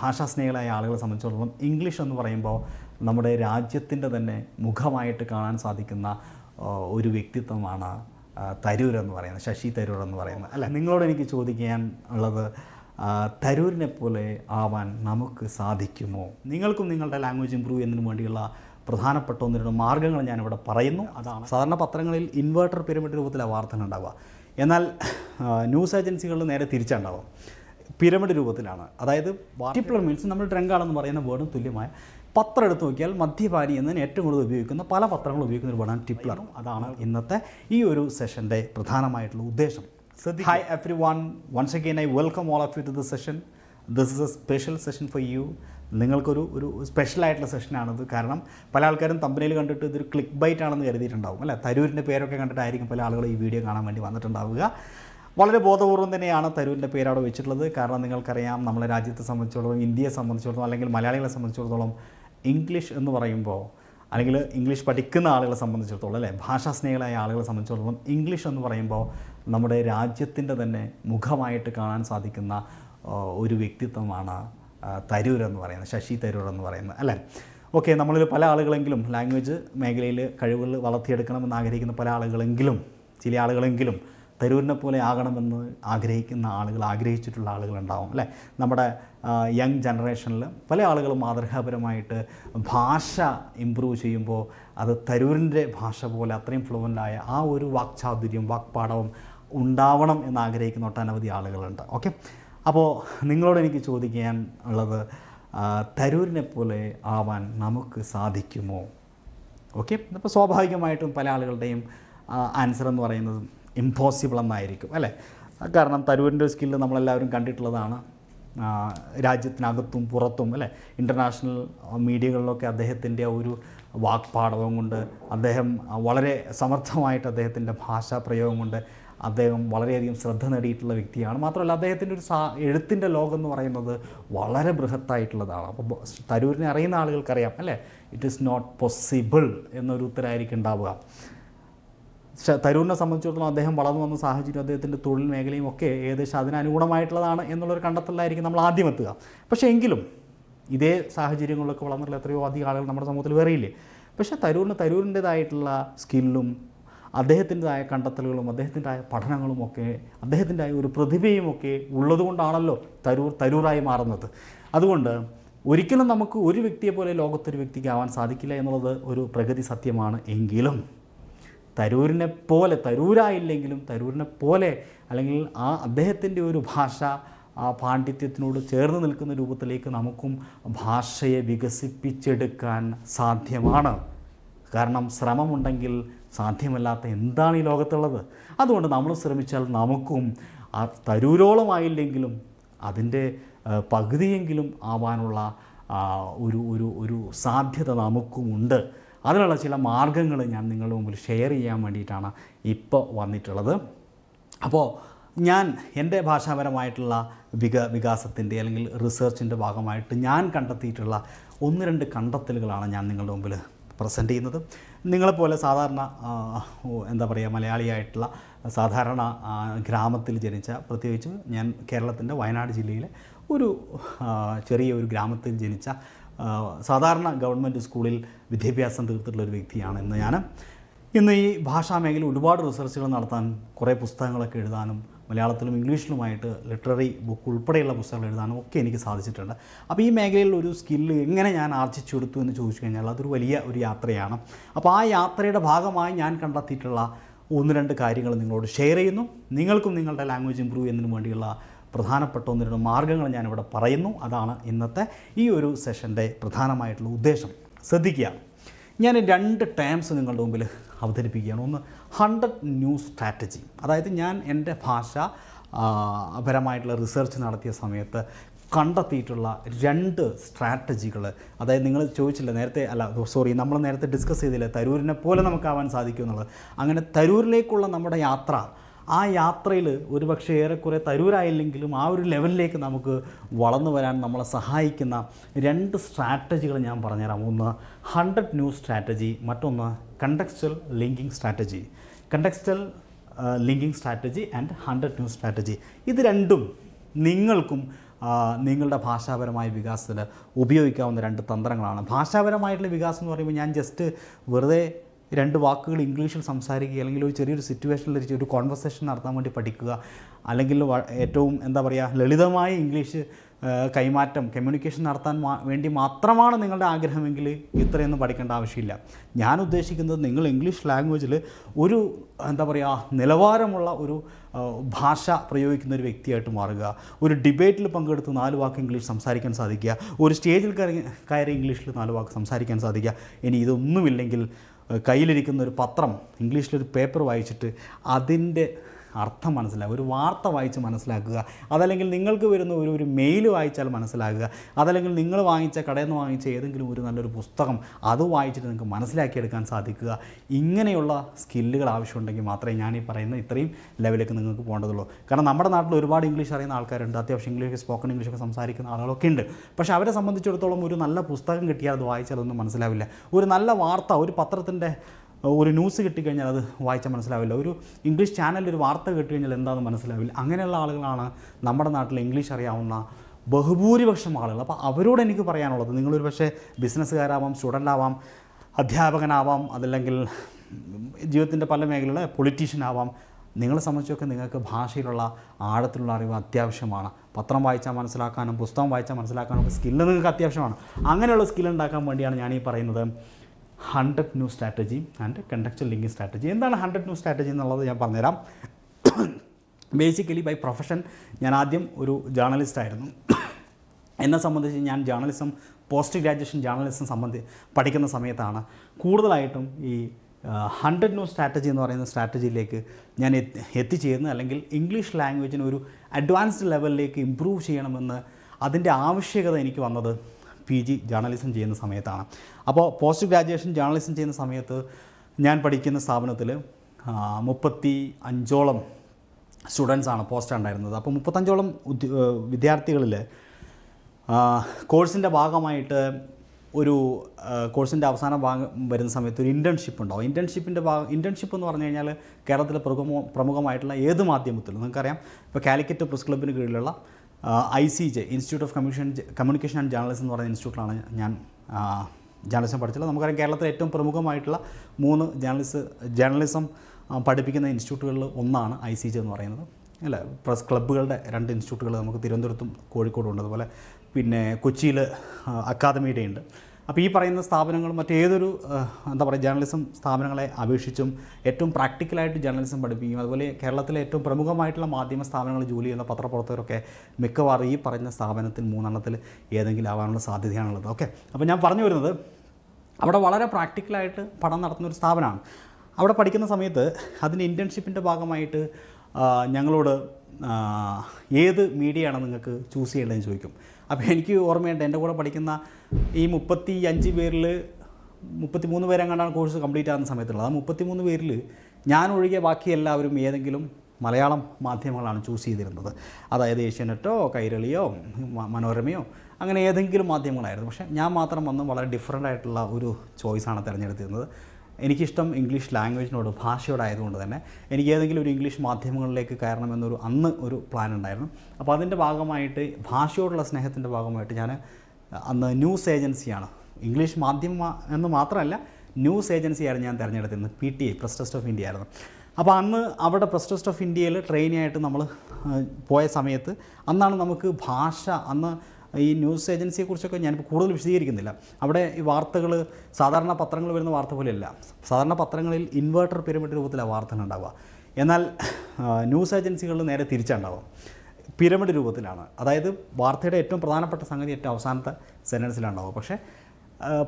ഭാഷാസ്നേഹികളായ ആളുകളെ സംബന്ധിച്ചിടത്തോളം ഇംഗ്ലീഷ് എന്ന് പറയുമ്പോൾ നമ്മുടെ രാജ്യത്തിന്റെ തന്നെ മുഖമായിട്ട് കാണാൻ സാധിക്കുന്ന ഒരു വ്യക്തിത്വമാണ് തരൂർ എന്ന് പറയുന്നത് ശശി തരൂർ എന്ന് പറയുന്നത്. അല്ല നിങ്ങളോട് എനിക്ക് ചോദിക്കാൻ ഉള്ളത് തരൂരിനെ പോലെ ആവാൻ നമുക്ക് സാധിക്കുമോ? നിങ്ങൾക്കും നിങ്ങളുടെ ലാംഗ്വേജ് ഇമ്പ്രൂവ് ചെയ്യുന്നതിന് വേണ്ടിയുള്ള പ്രധാനപ്പെട്ട ഒന്ന് രണ്ട് മാർഗങ്ങൾ ഞാനിവിടെ പറയുന്നു. അതാണ്. സാധാരണ പത്രങ്ങളിൽ ഇൻവേർട്ടർ പിരമിഡ് രൂപത്തിലാണ് വാർത്തകൾ ഉണ്ടാവുക. എന്നാൽ ന്യൂസ് ഏജൻസികളിൽ നേരെ തിരിച്ചുണ്ടാവും പിരമിഡ് രൂപത്തിലാണ്. അതായത് വാട്ടിപ്ലർ മീൻസ് നമ്മൾ ഡ്രങ്കാണെന്ന് പറയുന്ന വേർഡും തുല്യമായ പത്രം എടുത്ത് നോക്കിയാൽ മദ്യപാനി എന്നതിന് ഏറ്റവും കൂടുതൽ ഉപയോഗിക്കുന്ന പല പത്രങ്ങളും ഉപയോഗിക്കുന്ന ഒരു വേർഡാണ് ടിപ്ലർ. അതാണ് ഇന്നത്തെ ഈ ഒരു സെഷന്റെ പ്രധാനമായിട്ടുള്ള ഉദ്ദേശം. Hi everyone once again I welcome all of you to the session this is a special session for you നിങ്ങൾക്കൊരു ഒരു സ്പെഷ്യൽ ആയിട്ടുള്ള സെഷനാണിത് കാരണം പല ആൾക്കാരും തമ്പനയിൽ കണ്ടിട്ട് ഇതൊരു ക്ലിക്ക് ബൈറ്റ് ആണെന്ന് കരുതിയിട്ടുണ്ടാവും. അല്ലേ? തരൂരിന്റെ പേരൊക്കെ കണ്ടിട്ടായിരിക്കും പല ആളുകളും ഈ വീഡിയോ കാണാൻ വേണ്ടി വന്നിട്ടുണ്ടാവുക. വളരെ ബോധപൂർവം തന്നെയാണ് തരൂരിന്റെ പേര് അവിടെ വെച്ചിട്ടുള്ളത്. കാരണം നിങ്ങൾക്കറിയാം നമ്മളെ രാജ്യത്തെ സംബന്ധിച്ചിടത്തോളം ഇന്ത്യയെ സംബന്ധിച്ചിടത്തോളം അല്ലെങ്കിൽ മലയാളികളെ സംബന്ധിച്ചിടത്തോളം ഇംഗ്ലീഷ് എന്ന് പറയുമ്പോൾ അല്ലെങ്കിൽ ഇംഗ്ലീഷ് പഠിക്കുന്ന ആളുകളെ സംബന്ധിച്ചിടത്തോളം അല്ലേ? ഭാഷാസ്നേഹികളായ ആളുകളെ സംബന്ധിച്ചിടത്തോളം ഇംഗ്ലീഷ് എന്ന് പറയുമ്പോൾ നമ്മുടെ രാജ്യത്തിന്റെ തന്നെ മുഖമായിട്ട് കാണാൻ സാധിക്കുന്ന ഒരു വ്യക്തിത്വമാണ് തരൂർ എന്ന് പറയുന്നത് ശശി തരൂർ എന്ന് പറയുന്നത് അല്ലേ? ഓക്കെ നമ്മളിൽ പല ആളുകളെങ്കിലും ലാംഗ്വേജ് മേഖലയിൽ കഴിവുകൾ വളർത്തിയെടുക്കണമെന്ന് ആഗ്രഹിക്കുന്ന പല ആളുകളെങ്കിലും ചില ആളുകളെങ്കിലും തരൂരിനെ പോലെ ആകണമെന്ന് ആഗ്രഹിക്കുന്ന ആളുകൾ ആഗ്രഹിച്ചിട്ടുള്ള ആളുകളുണ്ടാവും അല്ലേ? നമ്മുടെ യങ് ജനറേഷനിൽ പല ആളുകളും മാതൃകാപരമായിട്ട് ഭാഷ ഇമ്പ്രൂവ് ചെയ്യുമ്പോൾ അത് തരൂരിന്റെ ഭാഷ പോലെ അത്രയും ഫ്ലുവന്റായ ആ ഒരു വാക്ചാതുര്യം വാക്പാടവും ഉണ്ടാവണം എന്ന് ആഗ്രഹിക്കുന്ന ഒട്ടനവധി ആളുകളുണ്ട്. ഓക്കെ? അപ്പോൾ നിങ്ങളോട് എനിക്ക് ചോദിക്കാൻ ഉള്ളത് തരൂരിനെ പോലെ ആവാൻ നമുക്ക് സാധിക്കുമോ? ഓക്കെ? അപ്പോൾ സ്വാഭാവികമായിട്ടും പല ആളുകളുടെയും ആൻസർ എന്ന് പറയുന്നത് ഇമ്പോസിബിൾ എന്നായിരിക്കും അല്ലേ കാരണം തരൂരിന്റെ ഒരു സ്കില്ല് നമ്മളെല്ലാവരും കണ്ടിട്ടുള്ളതാണ്. രാജ്യത്തിനകത്തും പുറത്തും അല്ലേ? ഇന്റർനാഷണൽ മീഡിയകളിലൊക്കെ അദ്ദേഹത്തിന്റെ ഒരു വാക്പാടവം കൊണ്ട് അദ്ദേഹം വളരെ സമർത്ഥമായിട്ട് അദ്ദേഹത്തിന്റെ ഭാഷാ പ്രയോഗം കൊണ്ട് അദ്ദേഹം വളരെയധികം ശ്രദ്ധ നേടിയിട്ടുള്ള വ്യക്തിയാണ്. മാത്രമല്ല അദ്ദേഹത്തിന്റെ ഒരു സാ എഴുത്തിന്റെ ലോകം എന്ന് പറയുന്നത് വളരെ ബൃഹത്തായിട്ടുള്ളതാണ്. അപ്പോൾ തരൂരിനെ അറിയുന്ന ആളുകൾക്കറിയാം അല്ലേ? ഇറ്റ് ഈസ് നോട്ട് പോസിബിൾ എന്നൊരു ഉത്തരമായിരിക്കും ഉണ്ടാവുക. തരൂരിനെ സംബന്ധിച്ചിടത്തോളം അദ്ദേഹം വളർന്നു വന്ന സാഹചര്യം അദ്ദേഹത്തിന്റെ തൊഴിൽ മേഖലയും ഒക്കെ ഏകദേശം അതിനനുഗുണമായിട്ടുള്ളതാണ് എന്നുള്ളൊരു കണ്ടെത്തലായിരിക്കും നമ്മൾ ആദ്യം എത്തുക. പക്ഷേ എങ്കിലും ഇതേ സാഹചര്യങ്ങളിലൊക്കെ വളർന്നിട്ടുള്ള എത്രയോ അധികം ആളുകൾ നമ്മുടെ സമൂഹത്തിൽ വേറെയില്ലേ പക്ഷേ തരൂരിന് തരൂരിന്റേതായിട്ടുള്ള സ്കില്ലും അദ്ദേഹത്തിന്റെതായ കണ്ടെത്തലുകളും അദ്ദേഹത്തിന്റെതായ പഠനങ്ങളും ഒക്കെ അദ്ദേഹത്തിന്റെതായ ഒരു പ്രതിഭയും ഒക്കെ ഉള്ളതുകൊണ്ടാണല്ലോ തരൂർ തരൂറായി മാറുന്നത്. അതുകൊണ്ട് ഒരിക്കലും നമുക്ക് ഒരു വ്യക്തിയെ പോലെ ലോകത്തൊരു വ്യക്തിക്ക് ആവാൻ സാധിക്കില്ല എന്നുള്ളത് ഒരു പ്രഗതി സത്യമാണ് എങ്കിലും തരൂരിനെ പോലെ തരൂരായില്ലെങ്കിലും തരൂരിനെ പോലെ അല്ലെങ്കിൽ ആ അദ്ദേഹത്തിന്റെ ഒരു ഭാഷ ആ പാണ്ഡിത്യത്തിനോട് ചേർന്ന് നിൽക്കുന്ന രൂപത്തിലേക്ക് നമുക്കും ഭാഷയെ വികസിപ്പിച്ചെടുക്കാൻ സാധ്യമാണ്. കാരണം ശ്രമമുണ്ടെങ്കിൽ സാധ്യമല്ലാത്ത എന്താണ് ഈ ലോകത്തുള്ളത്? അതുകൊണ്ട് നമ്മൾ ശ്രമിച്ചാൽ നമുക്കും ആ തരൂരോളമായില്ലെങ്കിലും അതിന്റെ പകുതിയെങ്കിലും ആവാനുള്ള ഒരു ഒരു ഒരു സാധ്യത നമുക്കുമുണ്ട്. അതിനുള്ള ചില മാർഗങ്ങൾ ഞാൻ നിങ്ങളുടെ മുമ്പിൽ ഷെയർ ചെയ്യാൻ വേണ്ടിയിട്ടാണ് ഇപ്പോൾ വന്നിട്ടുള്ളത്. അപ്പോൾ ഞാൻ എന്റെ ഭാഷാപരമായിട്ടുള്ള വിക വികാസത്തിന്റെ അല്ലെങ്കിൽ റിസർച്ചിന്റെ ഭാഗമായിട്ട് ഞാൻ കണ്ടെത്തിയിട്ടുള്ള ഒന്ന് രണ്ട് കണ്ടെത്തലുകളാണ് ഞാൻ നിങ്ങളുടെ മുമ്പിൽ പ്രസന്റ് ചെയ്യുന്നത്. നിങ്ങളെപ്പോലെ സാധാരണ എന്താ പറയുക മലയാളിയായിട്ടുള്ള സാധാരണ ഗ്രാമത്തിൽ ജനിച്ച പ്രത്യേകിച്ച് ഞാൻ കേരളത്തിന്റെ വയനാട് ജില്ലയിലെ ഒരു ചെറിയ ഒരു ഗ്രാമത്തിൽ ജനിച്ച സാധാരണ ഗവൺമെന്റ് സ്കൂളിൽ വിദ്യാഭ്യാസം തീർത്തിട്ടുള്ള ഒരു വ്യക്തിയാണ് ഇന്ന് ഞാൻ. ഇന്ന് ഈ ഭാഷാ മേഖല ഒരുപാട് റിസർച്ചുകൾ നടത്താൻ കുറേ പുസ്തകങ്ങളൊക്കെ എഴുതാനും മലയാളത്തിലും ഇംഗ്ലീഷിലുമായിട്ട് ലിറ്റററി ബുക്ക് ഉൾപ്പെടെയുള്ള പുസ്തകങ്ങൾ എഴുതാനും ഒക്കെ എനിക്ക് സാധിച്ചിട്ടുണ്ട്. അപ്പോൾ ഈ മേഖലയിൽ ഒരു സ്കില്ല് എങ്ങനെ ഞാൻ ആർജിച്ചെടുത്തു എന്ന് ചോദിച്ചു കഴിഞ്ഞാൽ അതൊരു വലിയ ഒരു യാത്രയാണ്. അപ്പോൾ ആ യാത്രയുടെ ഭാഗമായി ഞാൻ കണ്ടെത്തിയിട്ടുള്ള ഒന്ന് രണ്ട് കാര്യങ്ങൾ നിങ്ങളോട് ഷെയർ ചെയ്യുന്നു. നിങ്ങൾക്കും നിങ്ങളുടെ ലാംഗ്വേജ് ഇമ്പ്രൂവ് ചെയ്യുന്നതിന് വേണ്ടിയുള്ള പ്രധാനപ്പെട്ട ഒന്ന് രണ്ട് മാർഗങ്ങൾ ഞാനിവിടെ പറയുന്നു. അതാണ് ഇന്നത്തെ ഈ ഒരു സെഷന്റെ പ്രധാനമായിട്ടുള്ള ഉദ്ദേശം. ശ്രദ്ധിക്കുക. ഞാൻ രണ്ട് ടേംസ് നിങ്ങളുടെ മുമ്പിൽ അവതരിപ്പിക്കുകയാണ്. ഒന്ന് ഹൺഡ്രഡ് ന്യൂ സ്ട്രാറ്റജി അതായത് ഞാൻ എന്റെ ഭാഷ പരമായിട്ടുള്ള റിസർച്ച് നടത്തിയ സമയത്ത് കണ്ടെത്തിയിട്ടുള്ള രണ്ട് സ്ട്രാറ്റജികൾ അതായത് നിങ്ങൾ ചോദിച്ചില്ല നേരത്തെ അല്ല സോറി നമ്മൾ നേരത്തെ ഡിസ്കസ് ചെയ്തില്ല തരൂരിനെ പോലെ നമുക്കാവാൻ സാധിക്കും എന്നുള്ളത് അങ്ങനെ തരൂരിലേക്കുള്ള നമ്മുടെ യാത്ര ആ യാത്രയിൽ ഒരുപക്ഷെ ഏറെക്കുറെ തരൂരായില്ലെങ്കിലും ആ ഒരു ലെവലിലേക്ക് നമുക്ക് വളർന്നു വരാൻ നമ്മളെ സഹായിക്കുന്ന രണ്ട് സ്ട്രാറ്റജികൾ ഞാൻ പറഞ്ഞുതരാം. ഒന്ന് ഹൺഡ്രഡ് ന്യൂ സ്ട്രാറ്റജി മറ്റൊന്ന് contextual linking strategy contextual linking strategy and hundred new strategy. ഇത് രണ്ടും നിങ്ങൾക്കും നിങ്ങളുടെ ഭാഷാപരമായ വികാസത്തിൽ ഉപയോഗിക്കാവുന്ന രണ്ട് തന്ത്രങ്ങളാണ്. ഭാഷാപരമായിട്ടുള്ള വികാസം എന്ന് പറയുമ്പോൾ ഞാൻ ജസ്റ്റ് വെറുതെ രണ്ട് വാക്കുകൾ ഇംഗ്ലീഷിൽ സംസാരിക്കുക അല്ലെങ്കിൽ ഒരു ചെറിയൊരു സിറ്റുവേഷനിൽ ഒരു കോൺവെർസേഷൻ നടത്താൻ വേണ്ടി പഠിക്കുക. അല്ലെങ്കിൽ ഏറ്റവും എന്താ പറയുക ലളിതമായ ഇംഗ്ലീഷ് കൈമാറ്റം കമ്മ്യൂണിക്കേഷൻ നടത്താൻ വേണ്ടി മാത്രമാണ് നിങ്ങളുടെ ആഗ്രഹമെങ്കിൽ ഇത്രയൊന്നും പഠിക്കേണ്ട ആവശ്യമില്ല. ഞാൻ ഉദ്ദേശിക്കുന്നത് നിങ്ങൾ ഇംഗ്ലീഷ് ലാംഗ്വേജിൽ ഒരു എന്താ പറയുക നിലവാരമുള്ള ഒരു ഭാഷ പ്രയോഗിക്കുന്ന ഒരു വ്യക്തിയായിട്ട് മാറുക. ഒരു ഡിബേറ്റിൽ പങ്കെടുത്ത് നാല് വാക്ക് ഇംഗ്ലീഷ് സംസാരിക്കാൻ സാധിക്കുക. ഒരു സ്റ്റേജിൽ കയറി കയറി ഇംഗ്ലീഷിൽ നാല് വാക്ക് സംസാരിക്കാൻ സാധിക്കുക. ഇനി ഇതൊന്നുമില്ലെങ്കിൽ കയ്യിലിരിക്കുന്ന ഒരു പത്രം ഇംഗ്ലീഷിലൊരു പേപ്പർ വായിച്ചിട്ട് അതിന്റെ അർത്ഥം മനസ്സിലാക്കുക ഒരു വാർത്ത വായിച്ച് മനസ്സിലാക്കുക അതല്ലെങ്കിൽ നിങ്ങൾക്ക് വരുന്ന ഒരു ഒരു മെയിൽ വായിച്ചാൽ മനസ്സിലാക്കുക അതല്ലെങ്കിൽ നിങ്ങൾ വാങ്ങിച്ച കടയിൽ നിന്ന് വാങ്ങിച്ച ഏതെങ്കിലും ഒരു നല്ലൊരു പുസ്തകം അത് വായിച്ചിട്ട് നിങ്ങൾക്ക് മനസ്സിലാക്കിയെടുക്കാൻ സാധിക്കുക. ഇങ്ങനെയുള്ള സ്കില്ലുകൾ ആവശ്യമുണ്ടെങ്കിൽ മാത്രമേ ഞാൻ ഈ പറയുന്ന ഇത്രയും ലെവലിലേക്ക് നിങ്ങൾക്ക് പോകേണ്ടതുള്ളൂ. കാരണം നമ്മുടെ നാട്ടിൽ ഒരുപാട് ഇംഗ്ലീഷ് അറിയുന്ന ആൾക്കാരുണ്ട് അത്യാവശ്യം ഇംഗ്ലീഷ് സ്പോക്കൺ ഇംഗ്ലീഷൊക്കെ സംസാരിക്കുന്ന ആളുകളൊക്കെ ഉണ്ട്. പക്ഷേ അവരെ സംബന്ധിച്ചിടത്തോളം ഒരു നല്ല പുസ്തകം കിട്ടിയാൽ അത് വായിച്ചാൽ മനസ്സിലാവില്ല. ഒരു നല്ല വാർത്ത ഒരു പത്രത്തിന്റെ ഒരു ന്യൂസ് കിട്ടിക്കഴിഞ്ഞാൽ അത് വായിച്ചാൽ മനസ്സിലാവില്ല. ഒരു ഇംഗ്ലീഷ് ചാനലിൽ ഒരു വാർത്ത കിട്ടിക്കഴിഞ്ഞാൽ എന്താണെന്ന് മനസ്സിലാവില്ല. അങ്ങനെയുള്ള ആളുകളാണ് നമ്മുടെ നാട്ടിൽ ഇംഗ്ലീഷ് അറിയാവുന്ന ബഹുഭൂരിപക്ഷം ആളുകൾ. അപ്പോൾ അവരോട് എനിക്ക് പറയാനുള്ളത് നിങ്ങളൊരു പക്ഷേ ബിസിനസ്സുകാരാവാം സ്റ്റുഡന്റ് ആവാം അധ്യാപകനാവാം അതല്ലെങ്കിൽ ജീവിതത്തിന്റെ പല മേഖലകളിലെ പൊളിറ്റീഷ്യൻ ആവാം നിങ്ങളെ സംബന്ധിച്ചൊക്കെ നിങ്ങൾക്ക് ഭാഷയിലുള്ള ആഴത്തിലുള്ള അറിവ് അത്യാവശ്യമാണ്. പത്രം വായിച്ചാൽ മനസ്സിലാക്കാനും പുസ്തകം വായിച്ചാൽ മനസ്സിലാക്കാനും സ്കില്ല് നിങ്ങൾക്ക് അത്യാവശ്യമാണ്. അങ്ങനെയുള്ള സ്കില്ല് ഉണ്ടാക്കാൻ വേണ്ടിയാണ് ഞാൻ ഈ പറയുന്നത്. Hundred new strategy and contextual linking strategy. എന്താണ് ഹൺഡ്രഡ് ന്യൂ സ്ട്രാറ്റജി എന്നുള്ളത് ഞാൻ പറഞ്ഞുതരാം. ബേസിക്കലി ബൈ പ്രൊഫഷൻ ഞാൻ ആദ്യം ഒരു ജേർണലിസ്റ്റ് ആയിരുന്നു. എന്നെ സംബന്ധിച്ച് ഞാൻ ജേർണലിസം പോസ്റ്റ് ഗ്രാജുവേഷൻ ജേർണലിസം സംബന്ധി പഠിക്കുന്ന സമയത്താണ് കൂടുതലായിട്ടും ഈ ഹൺഡ്രഡ് ന്യൂ സ്ട്രാറ്റജി എന്ന് പറയുന്ന സ്ട്രാറ്റജിയിലേക്ക് ഞാൻ എത്തി എത്തിച്ചേരുന്നത് അല്ലെങ്കിൽ ഇംഗ്ലീഷ് ലാംഗ്വേജിന് ഒരു അഡ്വാൻസ്ഡ് ലെവലിലേക്ക് ഇമ്പ്രൂവ് ചെയ്യണമെന്ന് അതിന്റെ ആവശ്യകത എനിക്ക് വന്നത് പി ജി ജേർണലിസം ചെയ്യുന്ന സമയത്താണ്. അപ്പോൾ പോസ്റ്റ് ഗ്രാജുവേഷൻ ജേർണലിസം ചെയ്യുന്ന സമയത്ത് ഞാൻ പഠിക്കുന്ന സ്ഥാപനത്തിൽ മുപ്പത്തി അഞ്ചോളം സ്റ്റുഡൻസാണ് പോസ്റ്റ് ഉണ്ടായിരുന്നത്. അപ്പോൾ മുപ്പത്തഞ്ചോളം വിദ്യാർത്ഥികളിൽ കോഴ്സിന്റെ ഭാഗമായിട്ട് ഒരു കോഴ്സിന്റെ അവസാന ഭാഗം വരുന്ന സമയത്ത് ഒരു ഇന്റേൺഷിപ്പ് ഉണ്ടാവും. ഇന്റേൺഷിപ്പിന്റെ ഭാഗം ഇന്റേൺഷിപ്പ് എന്ന് പറഞ്ഞു കഴിഞ്ഞാൽ കേരളത്തിലെ പ്രമുഖ പ്രമുഖമായിട്ടുള്ള ഏത് മാധ്യമത്തിലും. നിങ്ങൾക്കറിയാം ഇപ്പോൾ കാലിക്കറ്റ് പ്രസ് ക്ലബിന് കീഴിലുള്ള I C J institute of communication communication and journalism എന്ന് പറയുന്ന ഇൻസ്റ്റിറ്റ്യൂട്ടിലാണ് ഞാൻ ജേർണലിസം പഠിച്ചത് നമുക്കറിയാം കേരളത്തിലെ ഏറ്റവും പ്രമുഖമായിട്ടുള്ള മൂന്ന് ജേർണലിസ് ജേർണലിസം പഠിപ്പിക്കുന്ന ഇൻസ്റ്റിറ്റ്യൂട്ടുകളിൽ ഒന്നാണ് ഐ സി ജെ എന്ന് പറയുന്നത്. അല്ല? പ്രസ് ക്ലബ്ബുകളുടെ രണ്ട് ഇൻസ്റ്റിറ്റ്യൂട്ടുകൾ നമുക്ക് തിരുവനന്തപുരത്തും കോഴിക്കോടും ഉണ്ട്. അതുപോലെ പിന്നെ കൊച്ചിയിൽ അക്കാദമിയുടെ ഉണ്ട് അപ്പോൾ ഈ പറയുന്ന സ്ഥാപനങ്ങൾ മറ്റേതൊരു എന്താ പറയുക ജേർണലിസം സ്ഥാപനങ്ങളെ അപേക്ഷിച്ചും ഏറ്റവും പ്രാക്ടിക്കലായിട്ട് ജേർണലിസം പഠിപ്പിക്കും അതുപോലെ കേരളത്തിലെ ഏറ്റവും പ്രമുഖമായിട്ടുള്ള മാധ്യമ സ്ഥാപനങ്ങൾ ജോലി ചെയ്യുന്ന പത്രപ്രവർത്തകരൊക്കെ മിക്കവാറും ഈ പറയുന്ന സ്ഥാപനത്തിൽ മൂന്നെണ്ണത്തിൽ ഏതെങ്കിലും ആവാനുള്ള സാധ്യതയാണുള്ളത്. ഓക്കെ. അപ്പോൾ ഞാൻ പറഞ്ഞു വരുന്നത് അവിടെ വളരെ പ്രാക്ടിക്കലായിട്ട് പഠനം നടത്തുന്ന ഒരു സ്ഥാപനമാണ്. അവിടെ പഠിക്കുന്ന സമയത്ത് അതിന്റെ ഇന്റേൺഷിപ്പിന്റെ ഭാഗമായിട്ട് ഞങ്ങളോട് ഏത് മീഡിയയാണ് നിങ്ങൾക്ക് ചൂസ് ചെയ്യേണ്ടതെന്ന് ചോദിക്കും. അപ്പോൾ എനിക്ക് ഓർമ്മയുണ്ട് എന്റെ കൂടെ പഠിക്കുന്ന ഈ മുപ്പത്തി അഞ്ച് പേരിൽ മുപ്പത്തി മൂന്ന് പേരെങ്ങാണ്ടാണ് കോഴ്സ് കംപ്ലീറ്റ് ആകുന്ന സമയത്തുള്ളത്. ആ മുപ്പത്തി മൂന്ന് പേരിൽ ഞാൻ ഒഴികെ ബാക്കി എല്ലാവരും ഏതെങ്കിലും മലയാളം മാധ്യമങ്ങളാണ് ചൂസ് ചെയ്തിരുന്നത്. അതായത് ഏഷ്യാനെറ്റോ കൈരളിയോ മനോരമയോ അങ്ങനെ ഏതെങ്കിലും മാധ്യമങ്ങളായിരുന്നു. പക്ഷേ ഞാൻ മാത്രം വന്ന് വളരെ ഡിഫറെന്റ് ആയിട്ടുള്ള ഒരു ചോയ്സാണ് തിരഞ്ഞെടുത്തിരുന്നത്. എനിക്കിഷ്ടം ഇംഗ്ലീഷ് ലാംഗ്വേജിനോട് ഭാഷയോടായതുകൊണ്ട് തന്നെ എനിക്ക് ഏതെങ്കിലും ഒരു ഇംഗ്ലീഷ് മാധ്യമങ്ങളിലേക്ക് കയറണമെന്നൊരു അന്ന് ഒരു പ്ലാൻ ഉണ്ടായിരുന്നു. അപ്പോൾ അതിന്റെ ഭാഗമായിട്ട് ഭാഷയോടുള്ള സ്നേഹത്തിന്റെ ഭാഗമായിട്ട് ഞാൻ അന്ന് ന്യൂസ് ഏജൻസിയാണ് ഇംഗ്ലീഷ് മാധ്യമം എന്ന് മാത്രമല്ല ന്യൂസ് ഏജൻസിയായിരുന്നു ഞാൻ തിരഞ്ഞെടുത്തിരുന്നത്. P T I press trust of India ആയിരുന്നു. അപ്പോൾ അന്ന് അവിടെ പ്രസ് ട്രസ്റ്റ് ഓഫ് ഇന്ത്യയിൽ ട്രെയിനിയായിട്ട് നമ്മൾ പോയ സമയത്ത് അന്നാണ് നമുക്ക് ഭാഷ അന്ന് ഈ ന്യൂസ് ഏജൻസിയെ കുറിച്ചൊക്കെ ഞാനിപ്പോൾ കൂടുതൽ വിശദീകരിക്കുന്നില്ല. അവിടെ ഈ വാർത്തകൾ സാധാരണ പത്രങ്ങൾ വരുന്ന വാർത്ത പോലെയല്ല. സാധാരണ പത്രങ്ങളിൽ ഇൻവേർട്ടർ പിരമിഡ് രൂപത്തിലാണ് വാർത്തകൾ ഉണ്ടാവുക. എന്നാൽ ന്യൂസ് ഏജൻസികളിൽ നേരെ തിരിച്ചുണ്ടാവും. പിരമിഡ് രൂപത്തിലാണ്. അതായത് വാർത്തയുടെ ഏറ്റവും പ്രധാനപ്പെട്ട സംഗതി ഏറ്റവും അവസാനത്തെ സെന്റൻസിലുണ്ടാവും പക്ഷേ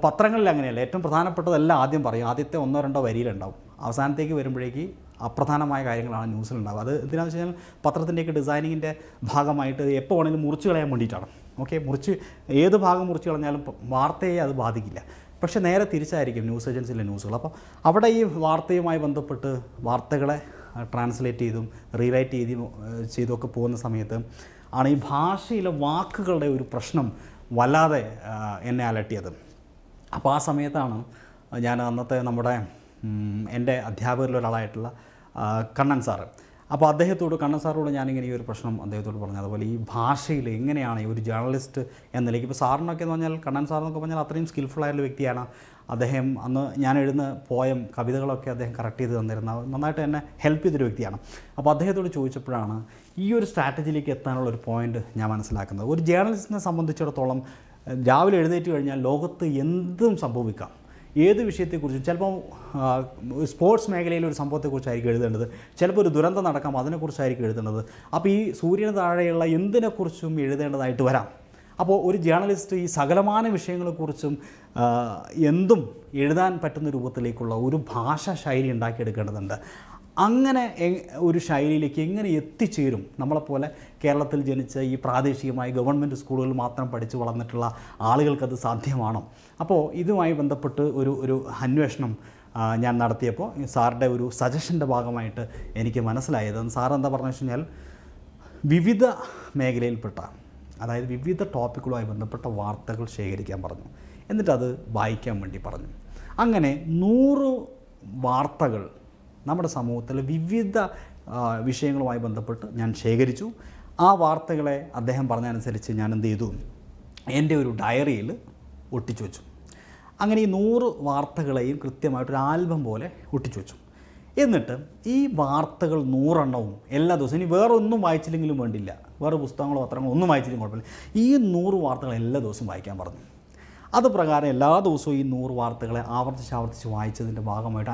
പത്രങ്ങളിൽ അങ്ങനെയല്ല. ഏറ്റവും പ്രധാനപ്പെട്ടതെല്ലാം ആദ്യം പറയും. ആദ്യത്തെ ഒന്നോ രണ്ടോ വരിയിലുണ്ടാവും. അവസാനത്തേക്ക് വരുമ്പോഴേക്ക് അപ്രധാനമായ കാര്യങ്ങളാണ് ന്യൂസിലുണ്ടാവുക. അത് എന്തിനാണെന്ന് വെച്ച് കഴിഞ്ഞാൽ പത്രത്തിന്റെയൊക്കെ ഡിസൈനിങ്ങിന്റെ ഭാഗമായിട്ട് എപ്പോൾ വേണമെങ്കിലും മുറിച്ച് കളയാൻ വേണ്ടിയിട്ടാണ്. ഓക്കെ? മുറിച്ച് ഏത് ഭാഗം മുറിച്ച് കളഞ്ഞാലും വാർത്തയെ അത് ബാധിക്കില്ല. പക്ഷേ നേരെ തിരിച്ചായിരിക്കും ന്യൂസ് ഏജൻസിയിലെ ന്യൂസുകൾ. അപ്പോൾ അവിടെ ഈ വാർത്തയുമായി ബന്ധപ്പെട്ട് വാർത്തകളെ ട്രാൻസ്ലേറ്റ് ചെയ്തും റീറൈറ്റ് ചെയ്തും ചെയ്തുമൊക്കെ പോകുന്ന സമയത്ത് ആണ് ഈ ഭാഷയിലെ വാക്കുകളുടെ ഒരു പ്രശ്നം വല്ലാതെ എന്നെ അലട്ടിയത്. അപ്പോൾ ആ സമയത്താണ് ഞാൻ അന്നത്തെ നമ്മുടെ എന്റെ അധ്യാപകരിൽ ഒരാളായിട്ടുള്ള കണ്ണൻ സാറ്. അപ്പോൾ അദ്ദേഹത്തോട് കണ്ണൻ സാറോട് ഞാനിങ്ങനെ ഈ ഒരു പ്രശ്നം അദ്ദേഹത്തോട് പറഞ്ഞു. അതുപോലെ ഈ ഭാഷയിൽ എങ്ങനെയാണ് ഒരു ജേർണലിസ്റ്റ് എന്ന നിലയ്ക്ക് ഇപ്പോൾ സാറിനൊക്കെ എന്ന് പറഞ്ഞാൽ കണ്ണൻ സാർ എന്നൊക്കെ പറഞ്ഞാൽ അത്രയും സ്കിൽഫുൾ വ്യക്തിയാണ്. അദ്ദേഹം അന്ന് ഞാൻ എഴുതുന്ന പോയം കവിതകളൊക്കെ അദ്ദേഹം കറക്റ്റ് ചെയ്ത് തന്നിരുന്ന നന്നായിട്ട് എന്നെ ഹെൽപ്പ് ചെയ്തൊരു വ്യക്തിയാണ്. അപ്പോൾ അദ്ദേഹത്തോട് ചോദിച്ചപ്പോഴാണ് ഈ ഒരു സ്ട്രാറ്റജിയിലേക്ക് എത്താനുള്ള ഒരു പോയിന്റ് ഞാൻ മനസ്സിലാക്കുന്നത്. ഒരു ജേർണലിസ്റ്റിനെ സംബന്ധിച്ചിടത്തോളം രാവിലെ എഴുന്നേറ്റ് കഴിഞ്ഞാൽ ലോകത്ത് എന്തും സംഭവിക്കാം. ഏത് വിഷയത്തെക്കുറിച്ചും ചിലപ്പോൾ ആ, സ്പോർട്സ് മേഖലയിലെ ഒരു സംഭവത്തെക്കുറിച്ചായിരിക്കും എഴുതേണ്ടത്. ചിലപ്പോൾ ഒരു ദുരന്തം നടക്കാം അതിനെക്കുറിച്ചായിരിക്കും എഴുതേണ്ടത്. അപ്പോൾ ഈ സൂര്യന് താഴെയുള്ള എന്തിനെക്കുറിച്ചും എഴുതേണ്ടതായിട്ട് വരാം. അപ്പോൾ ഒരു ജേർണലിസ്റ്റ് ഈ സകലമാന വിഷയങ്ങളെക്കുറിച്ചും എന്തും എഴുതാൻ പറ്റുന്ന രൂപത്തിലേക്കുള്ള ഒരു ഭാഷാ ശൈലി ഉണ്ടാക്കിയെടുക്കേണ്ടതുണ്ട്. അങ്ങനെ ഒരു ശൈലിയിലേക്ക് എങ്ങനെ എത്തിച്ചേരും? നമ്മളെപ്പോലെ കേരളത്തിൽ ജനിച്ച ഈ പ്രാദേശികമായി ഗവൺമെന്റ് സ്കൂളുകളിൽ മാത്രം പഠിച്ചു വളർന്നിട്ടുള്ള ആളുകൾക്കത് സാധ്യമാണോ? അപ്പോൾ ഇതുമായി ബന്ധപ്പെട്ട് ഒരു ഒരു അന്വേഷണം ഞാൻ നടത്തിയപ്പോൾ സാറിന്റെ ഒരു സജഷന്റെ ഭാഗമായിട്ട് എനിക്ക് മനസ്സിലായത്. സാർ എന്താ പറഞ്ഞു വെച്ച് കഴിഞ്ഞാൽ വിവിധ മേഖലയിൽപ്പെട്ട അതായത് വിവിധ ടോപ്പിക്കുകളുമായി ബന്ധപ്പെട്ട വാർത്തകൾ ശേഖരിക്കാൻ പറഞ്ഞു. എന്നിട്ടത് വായിക്കാൻ വേണ്ടി പറഞ്ഞു. അങ്ങനെ നൂറ് വാർത്തകൾ നമ്മുടെ സമൂഹത്തിലെ വിവിധ വിഷയങ്ങളുമായി ബന്ധപ്പെട്ട് ഞാൻ ശേഖരിച്ചു. ആ വാർത്തകളെ അദ്ദേഹം പറഞ്ഞതനുസരിച്ച് ഞാൻ എന്ത് ചെയ്തു? എന്റെ ഒരു ഡയറിയിൽ ഒട്ടിച്ചു വെച്ചു. അങ്ങനെ ഈ നൂറ് വാർത്തകളെയും കൃത്യമായിട്ടൊരു ആൽബം പോലെ ഒട്ടിച്ചു വെച്ചു. എന്നിട്ട് ഈ വാർത്തകൾ നൂറെണ്ണവും എല്ലാ ദിവസവും ഇനി വേറെ ഒന്നും വായിച്ചില്ലെങ്കിലും വേണ്ടില്ല. വേറെ പുസ്തകങ്ങളോ പത്രങ്ങളോ ഒന്നും വായിച്ചില്ലെങ്കിൽ കുഴപ്പമില്ല. ഈ നൂറ് വാർത്തകൾ എല്ലാ ദിവസവും വായിക്കാൻ പറഞ്ഞു. അത് പ്രകാരം എല്ലാ ദിവസവും ഈ നൂറ് വാർത്തകളെ ആവർത്തിച്ച് ആവർത്തിച്ച് വായിച്ചതിന്റെ ഭാഗമായിട്ട്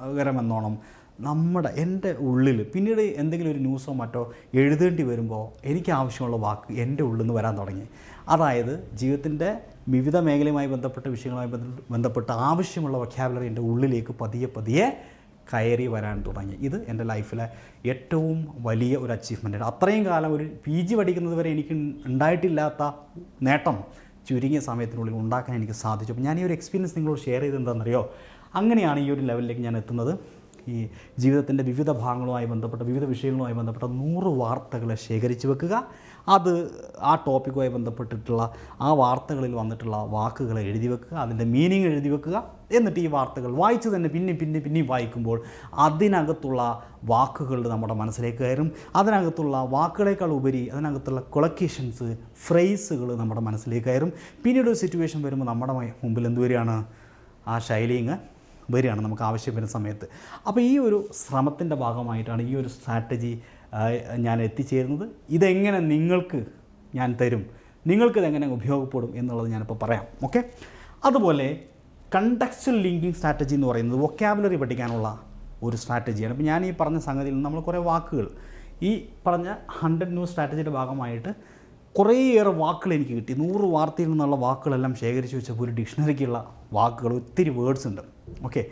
അത്ഭുതകരമെന്നോണം നമ്മുടെ എന്റെ ഉള്ളിൽ പിന്നീട് എന്തെങ്കിലും ഒരു ന്യൂസോ മറ്റോ എഴുതേണ്ടി വരുമ്പോൾ എനിക്ക് ആവശ്യമുള്ള വാക്ക് എന്റെ ഉള്ളിൽ നിന്ന് വരാൻ തുടങ്ങി. അതായത് ജീവിതത്തിന്റെ വിവിധ മേഖലയുമായി ബന്ധപ്പെട്ട വിഷയങ്ങളുമായി ബന്ധപ്പെട്ട ആവശ്യമുള്ള വൊക്കാബുലറി എന്റെ ഉള്ളിലേക്ക് പതിയെ പതിയെ കയറി വരാൻ തുടങ്ങി. ഇത് എന്റെ ലൈഫിലെ ഏറ്റവും വലിയ ഒരു അച്ചീവ്മെന്റ് അത്രയും കാലം ഒരു പി ജി പഠിക്കുന്നത് വരെ എനിക്ക് ഉണ്ടായിട്ടില്ലാത്ത നേട്ടം ചുരുങ്ങിയ സമയത്തിനുള്ളിൽ ഉണ്ടാക്കാൻ എനിക്ക് സാധിച്ചു. അപ്പോൾ ഞാൻ ഈ ഒരു എക്സ്പീരിയൻസ് നിങ്ങളോട് ഷെയർ ചെയ്ത് എന്താണെന്നറിയോ? അങ്ങനെയാണ് ഈ ഒരു ലെവലിലേക്ക് ഞാൻ എത്തുന്നത്. ഈ ജീവിതത്തിന്റെ വിവിധ ഭാഗങ്ങളുമായി ബന്ധപ്പെട്ട വിവിധ വിഷയങ്ങളുമായി ബന്ധപ്പെട്ട നൂറ് വാർത്തകളെ ശേഖരിച്ചു വെക്കുക. അത് ആ ടോപ്പിക്കുമായി ബന്ധപ്പെട്ടിട്ടുള്ള ആ വാർത്തകളിൽ വന്നിട്ടുള്ള വാക്കുകളെ എഴുതി വെക്കുക അതിന്റെ മീനിങ് എഴുതി വെക്കുക. എന്നിട്ട് ഈ വാർത്തകൾ വായിച്ച് തന്നെ പിന്നെയും പിന്നെയും പിന്നെയും വായിക്കുമ്പോൾ അതിനകത്തുള്ള വാക്കുകൾ നമ്മുടെ മനസ്സിലേക്ക് കയറും. അതിനകത്തുള്ള വാക്കുകളേക്കാൾ ഉപരി അതിനകത്തുള്ള കൊളക്കേഷൻസ് ഫ്രേസുകൾ നമ്മുടെ മനസ്സിലേക്ക് കയറും. പിന്നീട് ഒരു സിറ്റുവേഷൻ വരുമ്പോൾ നമ്മുടെ മുമ്പിൽ എന്തുവരെയാണ് ആ ശൈലിങ്. വരികയാണ് നമുക്ക് ആവശ്യം വരുന്ന സമയത്ത്. അപ്പോൾ ഈ ഒരു ശ്രമത്തിന്റെ ഭാഗമായിട്ടാണ് ഈ ഒരു സ്ട്രാറ്റജി ഞാൻ എത്തിച്ചേരുന്നത്. ഇതെങ്ങനെ നിങ്ങൾക്ക് ഞാൻ തരും? നിങ്ങൾക്കിതെങ്ങനെ ഉപയോഗപ്പെടും എന്നുള്ളത് ഞാനിപ്പോൾ പറയാം. ഓക്കെ? അതുപോലെ കണ്ടക്ച്വൽ ലിങ്കിങ് സ്ട്രാറ്റജി എന്ന് പറയുന്നത് വൊക്കാബുലറി പഠിക്കാനുള്ള ഒരു സ്ട്രാറ്റജിയാണ്. അപ്പോൾ ഞാൻ ഈ പറഞ്ഞ സംഗതിയിൽ നമ്മൾ കുറേ വാക്കുകൾ ഈ പറഞ്ഞ ഹൺഡ്രഡ് ന്യൂസ് സ്ട്രാറ്റജിയുടെ ഭാഗമായിട്ട് കുറേയേറെ വാക്കുകൾ എനിക്ക് കിട്ടി. നൂറ് വാർത്തയിൽ നിന്നുള്ള വാക്കുകളെല്ലാം ശേഖരിച്ച് വെച്ചപ്പോൾ ഒരു ഡിക്ഷണറിക്കുള്ള വാക്കുകൾ ഒത്തിരി വേർഡ്സ് ഉണ്ട്. ഓക്കെ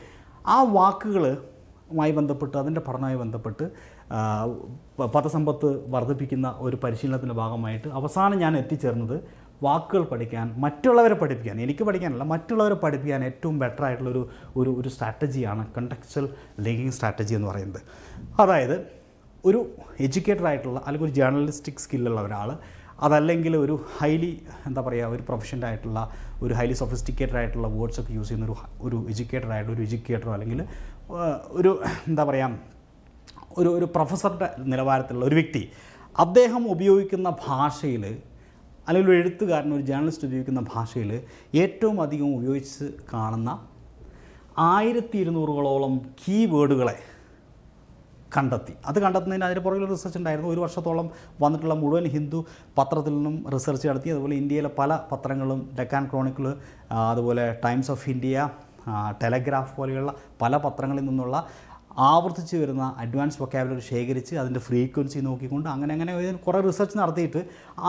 ആ വാക്കുകളുമായി ബന്ധപ്പെട്ട് അതിന്റെ പഠനവുമായി ബന്ധപ്പെട്ട് പദസമ്പത്ത് വർദ്ധിപ്പിക്കുന്ന ഒരു പരിശീലനത്തിന്റെ ഭാഗമായിട്ട് അവസാനം ഞാൻ എത്തിച്ചേർന്നത് വാക്കുകൾ പഠിക്കാൻ മറ്റുള്ളവരെ പഠിപ്പിക്കാൻ. എനിക്ക് പഠിക്കാനല്ല മറ്റുള്ളവരെ പഠിപ്പിക്കാൻ ഏറ്റവും ബെറ്റർ ആയിട്ടുള്ളൊരു ഒരു ഒരു സ്ട്രാറ്റജിയാണ് കണ്ടക്ച്വൽ ലിങ്കിങ് സ്ട്രാറ്റജി എന്ന് പറയുന്നത്. അതായത് ഒരു എഡ്യൂക്കേറ്റഡ് ആയിട്ടുള്ള അല്ലെങ്കിൽ ഒരു ജേർണലിസ്റ്റിക് സ്കില്ലുള്ള ഒരാൾ അതല്ലെങ്കിൽ ഒരു ഹൈലി എന്താ പറയുക ഒരു പ്രൊഫഷന്റെ ആയിട്ടുള്ള ഒരു ഹൈലി സൊഫിസ്റ്റിക്കേറ്റഡ് ആയിട്ടുള്ള വേർഡ്സ് ഒക്കെ യൂസ് ചെയ്യുന്ന ഒരു ഒരു എഡ്യൂക്കേറ്റഡ് ആയിട്ടുള്ള ഒരു എഡ്യൂക്കേറ്ററോ അല്ലെങ്കിൽ ഒരു എന്താ പറയുക ഒരു ഒരു പ്രൊഫസറുടെ നിലവാരത്തിലുള്ള ഒരു വ്യക്തി അദ്ദേഹം ഉപയോഗിക്കുന്ന ഭാഷയിൽ അല്ലെങ്കിൽ ഒരു എഴുത്തുകാരൻ ഒരു ജേർണലിസ്റ്റ് ഉപയോഗിക്കുന്ന ഭാഷയിൽ ഏറ്റവും അധികം ഉപയോഗിച്ച് കാണുന്ന ആയിരത്തി ഇരുന്നൂറുകളോളം കീ വേർഡുകളെ കണ്ടെത്തി. അത് കണ്ടെത്തുന്നതിന് അതിന് പുറകിൽ റിസർച്ച് ഉണ്ടായിരുന്നു. ഒരു വർഷത്തോളം വന്നിട്ടുള്ള മുഴുവൻ ഹിന്ദു പത്രത്തിൽ നിന്നും റിസർച്ച് നടത്തി. അതുപോലെ ഇന്ത്യയിലെ പല പത്രങ്ങളും ഡെക്കാൻ ക്രോണിക്കിൾ അതുപോലെ ടൈംസ് ഓഫ് ഇന്ത്യ ടെലഗ്രാഫ് പോലെയുള്ള പല പത്രങ്ങളിൽ നിന്നുള്ള ആവർത്തിച്ച് വരുന്ന അഡ്വാൻസ് വൊക്കാബുലറി ശേഖരിച്ച് അതിന്റെ ഫ്രീക്വൻസി നോക്കിക്കൊണ്ട് അങ്ങനെ അങ്ങനെ കുറേ റിസർച്ച് നടത്തിയിട്ട്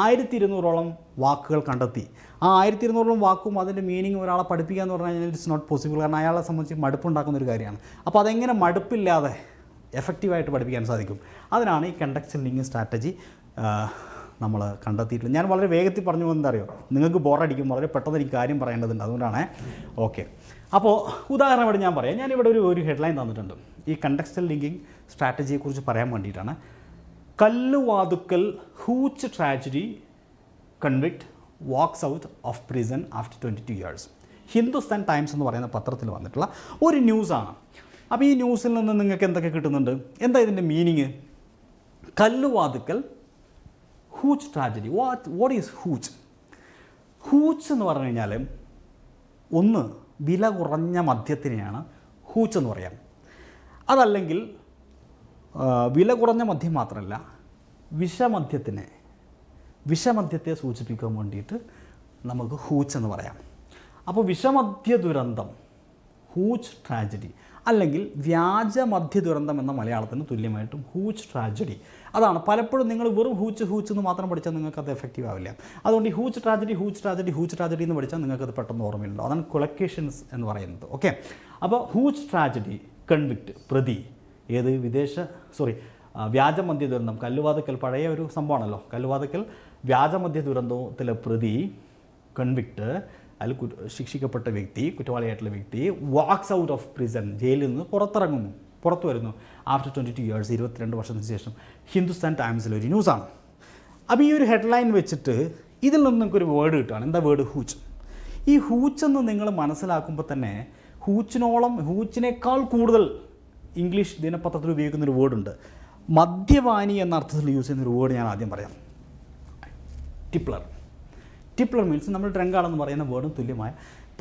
ആയിരത്തി ഇരുന്നൂറോളം വാക്കുകൾ കണ്ടെത്തി. ആ ആയിരത്തി ഇരുന്നൂറോളം വാക്കും അതിന്റെ മീനിങ് ഒരാളെ പഠിപ്പിക്കുക എന്ന് പറഞ്ഞു കഴിഞ്ഞാൽ ഇറ്റ്സ് നോട്ട് പോസിബിൾ കാരണം അയാളെ സംബന്ധിച്ച് മടുപ്പുണ്ടാക്കുന്ന ഒരു കാര്യമാണ്. അപ്പോൾ അതെങ്ങനെ മടുപ്പില്ലാതെ എഫക്റ്റീവായിട്ട് പഠിപ്പിക്കാൻ സാധിക്കും. അതിനാണ് ഈ കണ്ടക്ട് ലിങ്കിങ് സ്ട്രാറ്റജി നമ്മൾ കണ്ടെത്തിയിട്ടുള്ളത്. ഞാൻ വളരെ വേഗത്തിൽ പറഞ്ഞു പോകുന്നത് അറിയോ? നിങ്ങൾക്ക് ബോറടിക്കും വളരെ പെട്ടെന്ന് എനിക്ക് കാര്യം പറയേണ്ടതുണ്ട്. അതുകൊണ്ടാണ് ഓക്കെ അപ്പോൾ ഉദാഹരണമായിട്ട് ഞാൻ പറയാം. ഞാനിവിടെ ഒരു ഒരു ഹെഡ്ലൈൻ തന്നിട്ടുണ്ട്. ഈ കണ്ടക്സ്റ്റൽ ലിങ്കിങ് സ്ട്രാറ്റജിയെക്കുറിച്ച് പറയാൻ വേണ്ടിയിട്ടാണ്. Kalluvathukkal hooch tragedy convict walks out of prison after twenty two years Hindustan Times എന്ന് പറയുന്ന പത്രത്തിൽ വന്നിട്ടുള്ള ഒരു ന്യൂസാണ് അപ്പോൾ ഈ ന്യൂസിൽ നിന്ന് നിങ്ങൾക്ക് എന്തൊക്കെ കിട്ടുന്നുണ്ട്? എന്താ ഇതിന്റെ meaning Kalluvathukkal hooch tragedy. What what is hooch? Hooch എന്ന് പറഞ്ഞു കഴിഞ്ഞാൽ ഒന്ന് വില കുറഞ്ഞ മദ്യത്തിനെയാണ് ഹൂച്ച് എന്ന് പറയാം. അതല്ലെങ്കിൽ വില കുറഞ്ഞ മദ്യം മാത്രമല്ല വിഷമദ്യത്തിനെ വിഷമദ്യത്തെ സൂചിപ്പിക്കാൻ വേണ്ടിയിട്ട് നമുക്ക് ഹൂച്ച് എന്ന് പറയാം. അപ്പോൾ വിഷമദ്യ ദുരന്തം ഹൂച്ച് ട്രാജഡി. അല്ലെങ്കിൽ വ്യാജ മധ്യ ദുരന്തം എന്ന മലയാളത്തിന് തുല്യമായിട്ടും ഹൂച്ച് ട്രാജഡി. അതാണ്. പലപ്പോഴും നിങ്ങൾ വെറും ഹൂച്ച് ഹൂച്ച് എന്ന് മാത്രം പഠിച്ചാൽ നിങ്ങൾക്ക് അത് എഫക്റ്റീവ് ആവില്ല. അതുകൊണ്ട് ഈ hooch tragedy hooch tragedy hooch tragedy എന്ന് പഠിച്ചാൽ നിങ്ങൾക്ക് അത് പെട്ടെന്ന് ഓർമ്മയുണ്ടോ അതാണ് കൊളക്കേഷൻസ് എന്ന് പറയുന്നത്. ഓക്കെ അപ്പോൾ ഹൂച്ച് ട്രാജഡി കൺവിക്ട് പ്രതി ഏത് വിദേശ സോറി വ്യാജമദ്യ ദുരന്തം കല്ലുവാതക്കൽ പഴയ ഒരു സംഭവമാണല്ലോ. കല്ലുവാതക്കൽ വ്യാജമദ്യ ദുരന്തത്തിലെ പ്രതി കൺവിക്റ്റ് അതിൽ ശിക്ഷിക്കപ്പെട്ട വ്യക്തി കുറ്റവാളിയായിട്ടുള്ള വ്യക്തി വാക്സ് ഔട്ട് ഓഫ് പ്രിസൺ ജയിലിൽ നിന്ന് പുറത്തിറങ്ങുന്നു. പുറത്തു വരുന്നു. ആഫ്റ്റർ ട്വന്റി ടു ഇയേഴ്സ് ഇരുപത്തിരണ്ട് വർഷത്തിന് ശേഷം ഹിന്ദുസ്ഥാൻ ടൈംസിൽ ഒരു ന്യൂസാണ് അപ്പോൾ ഈ ഒരു ഹെഡ്ലൈൻ വെച്ചിട്ട് ഇതിൽ നിന്ന് നിങ്ങൾക്കൊരു വേർഡ് കിട്ടുകയാണ് എന്താ വേർഡ് ഹൂച്ച് ഈ ഹൂച്ച് എന്ന് നിങ്ങൾ മനസ്സിലാക്കുമ്പോൾ തന്നെ ഹൂച്ചിനോളം ഹൂച്ചിനേക്കാൾ കൂടുതൽ ഇംഗ്ലീഷ് ദിനപത്രത്തിൽ ഉപയോഗിക്കുന്ന ഒരു വേർഡുണ്ട് മദ്യപാനി എന്ന അർത്ഥത്തിൽ യൂസ് ചെയ്യുന്ന ഒരു വേർഡ് ഞാൻ ആദ്യം പറയാം. ടിപ്ലർ ടിപ്ലർ മീൻസ് നമ്മൾ ഡ്രങ്കാണെന്ന് പറയുന്ന വേർഡും തുല്യമായ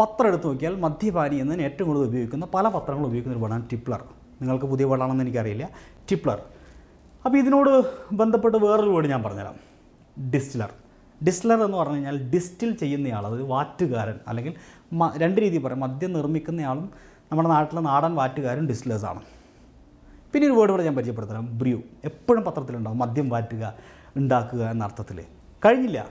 പത്രം എടുത്ത് നോക്കിയാൽ മദ്യപാനി എന്നതിന് ഏറ്റവും കൂടുതൽ ഉപയോഗിക്കുന്ന പല പത്രങ്ങൾ ഉപയോഗിക്കുന്ന ഒരു വേർഡാണ് ടിപ്ലർ. നിങ്ങൾക്ക് പുതിയ വേർഡാണെന്ന് എനിക്കറിയില്ല. ടിപ്ലർ. അപ്പോൾ ഇതിനോട് ബന്ധപ്പെട്ട് വേറൊരു വേർഡ് ഞാൻ പറഞ്ഞുതരാം. ഡിസ്റ്റിലർ. ഡിസ്റ്റിലർ എന്ന് പറഞ്ഞു കഴിഞ്ഞാൽ ഡിസ്റ്റിൽ ചെയ്യുന്നയാൾ അതായത് വാറ്റുകാരൻ അല്ലെങ്കിൽ രണ്ട് രീതിയിൽ പറയാം. മദ്യം നിർമ്മിക്കുന്നയാളും നമ്മുടെ നാട്ടിലെ നാടൻ വാറ്റുകാരും ഡിസ്റ്റിലേഴ്സാണ് പിന്നെ ഒരു വേർഡ് ഇവിടെ ഞാൻ പരിചയപ്പെടുത്തരാം ബ്രിയു എപ്പോഴും പത്രത്തിലുണ്ടാവും മദ്യം വാറ്റുക ഉണ്ടാക്കുക എന്ന അർത്ഥത്തിൽ കഴിഞ്ഞില്ല.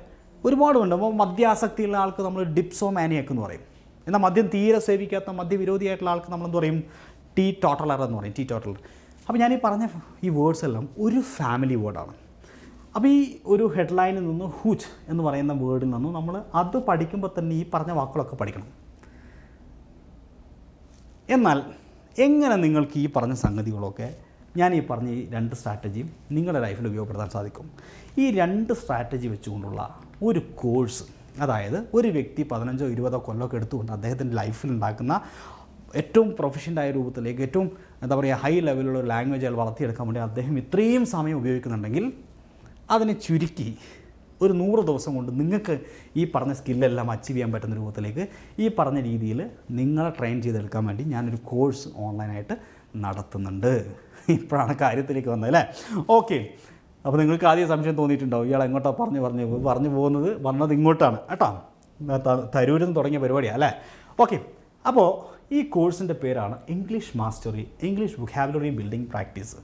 ഒരുപാട് ഉണ്ട് അപ്പോൾ മദ്യാസക്തിയുള്ള ആൾക്ക് നമ്മൾ ഡിപ്സോ മാനിയക്ക് എന്ന് പറയും. എന്നാൽ മദ്യം തീരെ സേവിക്കാത്ത മദ്യവിരോധിയായിട്ടുള്ള ആൾക്ക് നമ്മളെന്ത് പറയും? ടീ ടോട്ടലർ എന്ന് പറയും ടീ ടോട്ടലർ. അപ്പോൾ ഞാൻ ഈ പറഞ്ഞ ഈ വേർഡ്സ് എല്ലാം ഒരു ഫാമിലി വേർഡാണ് അപ്പോൾ ഈ ഒരു ഹെഡ്ലൈനിൽ നിന്ന് ഹൂച്ച് എന്ന് പറയുന്ന വേർഡിൽ നിന്നും നമ്മൾ അത് പഠിക്കുമ്പോൾ തന്നെ ഈ പറഞ്ഞ വാക്കുകളൊക്കെ പഠിക്കണം. എന്നാൽ എങ്ങനെ നിങ്ങൾക്ക് ഈ പറഞ്ഞ സംഗതികളൊക്കെ ഞാൻ ഈ പറഞ്ഞ ഈ രണ്ട് സ്ട്രാറ്റജിയും നിങ്ങളുടെ ലൈഫിൽ ഉപയോഗപ്പെടുത്താൻ സാധിക്കും? ഈ രണ്ട് സ്ട്രാറ്റജി വെച്ചുകൊണ്ടുള്ള ഒരു കോഴ്സ് അതായത് ഒരു വ്യക്തി പതിനഞ്ചോ ഇരുപതോ കൊല്ലമൊക്കെ എടുത്തുകൊണ്ട് അദ്ദേഹത്തിന്റെ ലൈഫിൽ ഉണ്ടാക്കുന്ന ഏറ്റവും പ്രൊഫഷന്റായ രൂപത്തിലേക്ക് ഏറ്റവും എന്താ പറയുക ഹൈ ലെവലിലുള്ള ലാംഗ്വേജ് അയാൾ വളർത്തിയെടുക്കാൻ വേണ്ടി അദ്ദേഹം ഇത്രയും സമയം ഉപയോഗിക്കുന്നുണ്ടെങ്കിൽ അതിനെ ചുരുക്കി ഒരു നൂറ് ദിവസം കൊണ്ട് നിങ്ങൾക്ക് ഈ പറഞ്ഞ സ്കില്ലെല്ലാം അച്ചീവ് ചെയ്യാൻ പറ്റുന്ന രൂപത്തിലേക്ക് ഈ പറഞ്ഞ രീതിയിൽ നിങ്ങളെ ട്രെയിൻ ചെയ്തെടുക്കാൻ വേണ്ടി ഞാനൊരു കോഴ്സ് ഓൺലൈനായിട്ട് നടത്തുന്നുണ്ട്. ഇപ്പോഴാണ് കാര്യത്തിലേക്ക് വന്നത് അല്ലേ? ഓക്കെ അപ്പോൾ നിങ്ങൾക്ക് ആദ്യം സംശയം തോന്നിയിട്ടുണ്ടാവും ഇയാൾ എങ്ങോട്ടാണ് പറഞ്ഞു പറഞ്ഞു പറഞ്ഞു പോകുന്നത്? വന്നത് ഇങ്ങോട്ടാണ്. കേട്ടോ? തരൂരിൽ നിന്ന് തുടങ്ങിയ പരിപാടിയാണ് അല്ലേ? ഓക്കെ. അപ്പോൾ ഈ കോഴ്സിന്റെ പേരാണ് English mastery English vocabulary building practice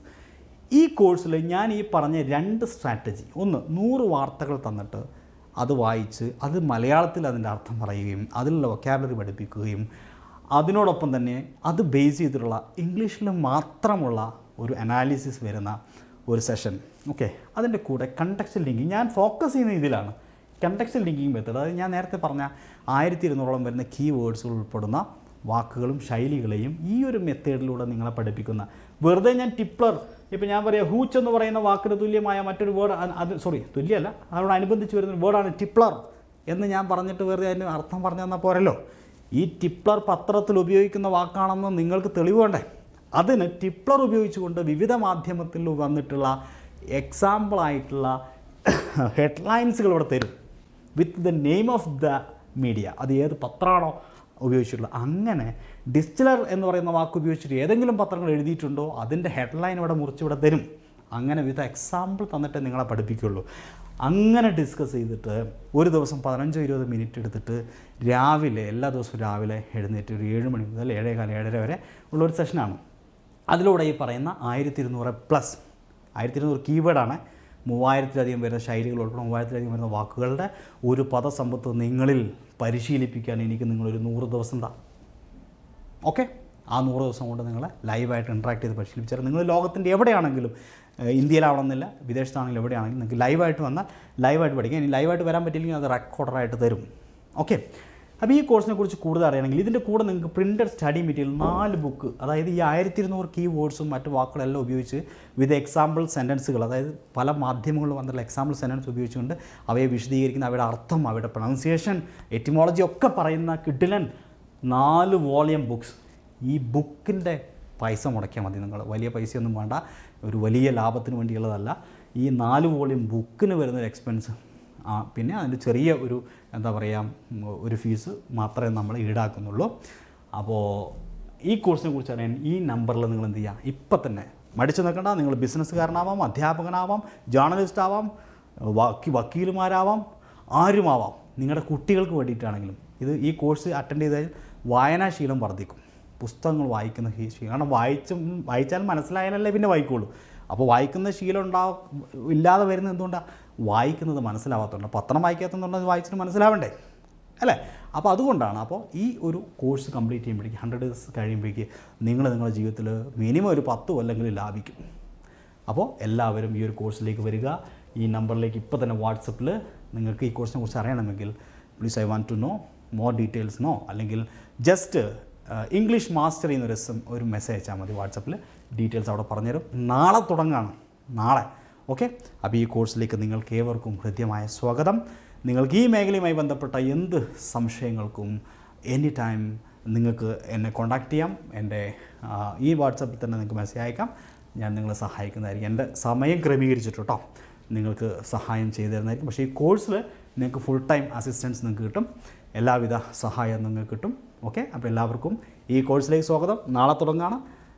ഈ കോഴ്സിൽ ഞാൻ ഈ പറഞ്ഞ രണ്ട് സ്ട്രാറ്റജി ഒന്ന് നൂറ് വാർത്തകൾ തന്നിട്ട് അത് വായിച്ച് അത് മലയാളത്തിൽ അതിന്റെ അർത്ഥം പറയുകയും അതിലുള്ള വൊക്കാബുലറി പഠിപ്പിക്കുകയും അതിനോടൊപ്പം തന്നെ അത് ബേസ് ചെയ്തിട്ടുള്ള ഇംഗ്ലീഷിൽ മാത്രമുള്ള ഒരു അനാലിസിസ് വരുന്ന ഒരു സെഷൻ ഓക്കെ അതിന്റെ കൂടെ കണ്ടക്സ്റ്റൽ ലിങ്കിങ് ഞാൻ ഫോക്കസ് ചെയ്യുന്ന ഇതിലാണ്. കണ്ടക്സ്റ്റൽ ലിങ്കിങ് മെത്തേഡ് അതായത് ഞാൻ നേരത്തെ പറഞ്ഞ ആയിരത്തി ഇരുന്നൂറോളം വരുന്ന കീ വേർഡ്സുകൾ ഉൾപ്പെടുന്ന വാക്കുകളും ശൈലികളെയും ഈ ഒരു മെത്തേഡിലൂടെ നിങ്ങളെ പഠിപ്പിക്കുന്ന. വെറുതെ ഞാൻ ടിപ്ലർ ഇപ്പം ഞാൻ പറയാം ഹൂച്ച് എന്ന് പറയുന്ന വാക്കിന് തുല്യമായ മറ്റൊരു വേർഡ് അത് സോറി തുല്യമല്ല അതോടനുബന്ധിച്ച് വരുന്ന വേർഡാണ് ടിപ്ലർ എന്ന് ഞാൻ പറഞ്ഞിട്ട് വെറുതെ അതിന് അർത്ഥം പറഞ്ഞു തന്നാൽ പോരല്ലോ. ഈ ടിപ്ലർ പത്രത്തിൽ ഉപയോഗിക്കുന്ന വാക്കാണെന്ന് നിങ്ങൾക്ക് തെളിവ് വേണ്ടേ? അതിന് ടിപ്ലർ ഉപയോഗിച്ചുകൊണ്ട് വിവിധ മാധ്യമത്തിൽ വന്നിട്ടുള്ള എക്സാമ്പിളായിട്ടുള്ള ഹെഡ്ലൈൻസുകൾ ഇവിടെ തരും. With the name of the media അത് ഏത് പത്രമാണോ ഉപയോഗിച്ചിട്ടുള്ളത്. അങ്ങനെ ഡിസ്റ്റിലർ എന്ന് പറയുന്ന വാക്ക് ഉപയോഗിച്ചിട്ട് ഏതെങ്കിലും പത്രങ്ങൾ എഴുതിയിട്ടുണ്ടോ അതിന്റെ ഹെഡ്ലൈൻ ഇവിടെ മുറിച്ച് ഇവിടെ തരും. അങ്ങനെ വിവിധ എക്സാമ്പിൾ തന്നിട്ട് നിങ്ങളെ പഠിപ്പിക്കുള്ളൂ. അങ്ങനെ ഡിസ്കസ് ചെയ്തിട്ട് ഒരു ദിവസം പതിനഞ്ചോ ഇരുപത് മിനിറ്റ് എടുത്തിട്ട് രാവിലെ എല്ലാ ദിവസവും രാവിലെ എഴുന്നേറ്റ് ഒരു ഏഴ് മണി മുതൽ ഏഴേകാല ഏഴര വരെ ഉള്ളൊരു സെഷനാണ് അതിലൂടെ ഈ പറയുന്ന ആയിരത്തി ഇരുന്നൂറ് പ്ലസ് ആയിരത്തി ഇരുന്നൂറ് കീവേഡാണ് മൂവായിരത്തിലധികം വരുന്ന ശൈലികൾ ഉൾപ്പെടെ മൂവായിരത്തിലധികം വരുന്ന വാക്കുകളുടെ ഒരു പദസമ്പത്ത് നിങ്ങളിൽ പരിശീലിപ്പിക്കാൻ എനിക്ക് നിങ്ങളൊരു നൂറ് ദിവസം താ. ഓക്കെ ആ നൂറ് ദിവസം കൊണ്ട് നിങ്ങളെ ലൈവായിട്ട് ഇൻട്രാക്ട് ചെയ്ത് പരിശീലിപ്പിച്ചാൽ നിങ്ങൾ ലോകത്തിന്റെ എവിടെയാണെങ്കിലും ഇന്ത്യയിലാവണമെന്നില്ല വിദേശത്താണെങ്കിലും എവിടെയാണെങ്കിലും നിങ്ങൾക്ക് ലൈവായിട്ട് വന്നാൽ ലൈവായിട്ട് പഠിക്കാം. ഇനി ലൈവായിട്ട് വരാൻ പറ്റില്ലെങ്കിൽ അത് റെക്കോർഡറായിട്ട് തരും. ഓക്കെ അപ്പോൾ ഈ കോഴ്സിനെ കുറിച്ച് കൂടുതൽ അറിയണമെങ്കിൽ ഇതിന്റെ കൂടെ നിങ്ങൾക്ക് പ്രിന്റഡ് സ്റ്റഡി മെറ്റീരിയൽ നാല് ബുക്ക് അതായത് ഈ ആയിരത്തി ഇരുന്നൂറ് കീ വേർഡ്സും മറ്റു വാക്കുകളെല്ലാം ഉപയോഗിച്ച് വിത്ത് എക്സാമ്പിൾ സെന്റൻസുകൾ അതായത് പല മാധ്യമങ്ങളിൽ വന്നിട്ടുള്ള എക്സാമ്പിൾ സെന്റൻസ് ഉപയോഗിച്ചുകൊണ്ട് അവയെ വിശദീകരിക്കുന്ന അവയുടെ അർത്ഥം അവയുടെ പ്രൊണൗൺസിയേഷൻ എറ്റിമോളജി ഒക്കെ പറയുന്ന കിഡിലൻ നാല് വോളിയം ബുക്സ് ഈ ബുക്കിന്റെ പൈസ മുടക്കിയാൽ മതി നിങ്ങൾ. വലിയ പൈസയൊന്നും വേണ്ട. ഒരു വലിയ ലാഭത്തിന് വേണ്ടിയുള്ളതല്ല. ഈ നാല് വോളിയം ബുക്കിന് വരുന്നൊരു എക്സ്പെൻസ് പിന്നെ അതിന്റെ ചെറിയ ഒരു എന്താ പറയുക ഒരു ഫീസ് മാത്രമേ നമ്മൾ ഈടാക്കുന്നുള്ളൂ. അപ്പോൾ ഈ കോഴ്സിനെ കുറിച്ച് അറിയാൻ ഈ നമ്പറിൽ നിങ്ങൾ എന്ത് ചെയ്യുക ഇപ്പം തന്നെ മടിച്ചു നിൽക്കണ്ട. നിങ്ങൾ ബിസിനസ്സുകാരനാവാം അധ്യാപകനാവാം ജേർണലിസ്റ്റ് ആവാം വക്കി വക്കീലുമാരാവാം ആരുമാവാം. നിങ്ങളുടെ കുട്ടികൾക്ക് വേണ്ടിയിട്ടാണെങ്കിലും ഇത് ഈ കോഴ്സ് അറ്റൻഡ് ചെയ്താൽ വായനാശീലം വർദ്ധിക്കും. പുസ്തകങ്ങൾ വായിക്കുന്ന ശീലം കാരണം വായിച്ചും വായിച്ചാൽ മനസ്സിലായാലല്ലേ പിന്നെ വായിക്കുള്ളൂ. അപ്പോൾ വായിക്കുന്ന ശീലം ഉണ്ടാ ഇല്ലാതെ വരുന്നത് എന്തുകൊണ്ടാണ് വായിക്കുന്നത് മനസ്സിലാവാത്തതുകൊണ്ട്. പത്രം വായിക്കാത്തതുകൊണ്ട് വായിച്ചിട്ട് മനസ്സിലാവണ്ടേ? അല്ലേ? അപ്പോൾ അതുകൊണ്ടാണ് അപ്പോൾ ഈ ഒരു കോഴ്സ് കംപ്ലീറ്റ് ചെയ്യുമ്പോഴേക്ക് ഹൺഡ്രഡ് ഡേയ്സ് കഴിയുമ്പോഴേക്ക് നിങ്ങൾ നിങ്ങളുടെ ജീവിതത്തിൽ മിനിമം ഒരു പത്ത് കൊല്ലെങ്കിലും ലാഭിക്കും. അപ്പോൾ എല്ലാവരും ഈ ഒരു കോഴ്സിലേക്ക് വരിക. ഈ നമ്പറിലേക്ക് ഇപ്പോൾ തന്നെ വാട്സപ്പിൽ നിങ്ങൾക്ക് ഈ കോഴ്സിനെ കുറിച്ച് അറിയണമെങ്കിൽ please I want to know more details know അല്ലെങ്കിൽ ജസ്റ്റ് ഇംഗ്ലീഷ് മാസ്റ്റർ എന്നൊരു ഒരു മെസ്സേജ് അയച്ചാൽ മതി വാട്സപ്പിൽ. ഡീറ്റെയിൽസ് അവിടെ പറഞ്ഞുതരും. നാളെ തുടങ്ങാണ്. നാളെ. ഓക്കെ? അപ്പോൾ ഈ കോഴ്സിലേക്ക് നിങ്ങൾക്ക് ഏവർക്കും ഹൃദ്യമായ സ്വാഗതം. നിങ്ങൾക്ക് ഈ മേഖലയുമായി ബന്ധപ്പെട്ട എന്ത് സംശയങ്ങൾക്കും എനി ടൈം നിങ്ങൾക്ക് എന്നെ കോൺടാക്റ്റ് ചെയ്യാം. എന്റെ ഈ വാട്സപ്പിൽ തന്നെ നിങ്ങൾക്ക് മെസ്സേജ് അയക്കാം. ഞാൻ നിങ്ങളെ സഹായിക്കുന്നതായിരിക്കും. എന്റെ സമയം ക്രമീകരിച്ചിട്ട് കേട്ടോ നിങ്ങൾക്ക് സഹായം ചെയ്തു തരുന്നതായിരിക്കും. പക്ഷേ ഈ കോഴ്സിൽ നിങ്ങൾക്ക് ഫുൾ ടൈം അസിസ്റ്റൻസ് നിങ്ങൾക്ക് കിട്ടും. എല്ലാവിധ സഹായം നിങ്ങൾക്ക് കിട്ടും. ഓക്കെ? അപ്പോൾ എല്ലാവർക്കും ഈ കോഴ്സിലേക്ക് സ്വാഗതം. നാളെ തുടങ്ങാണ്.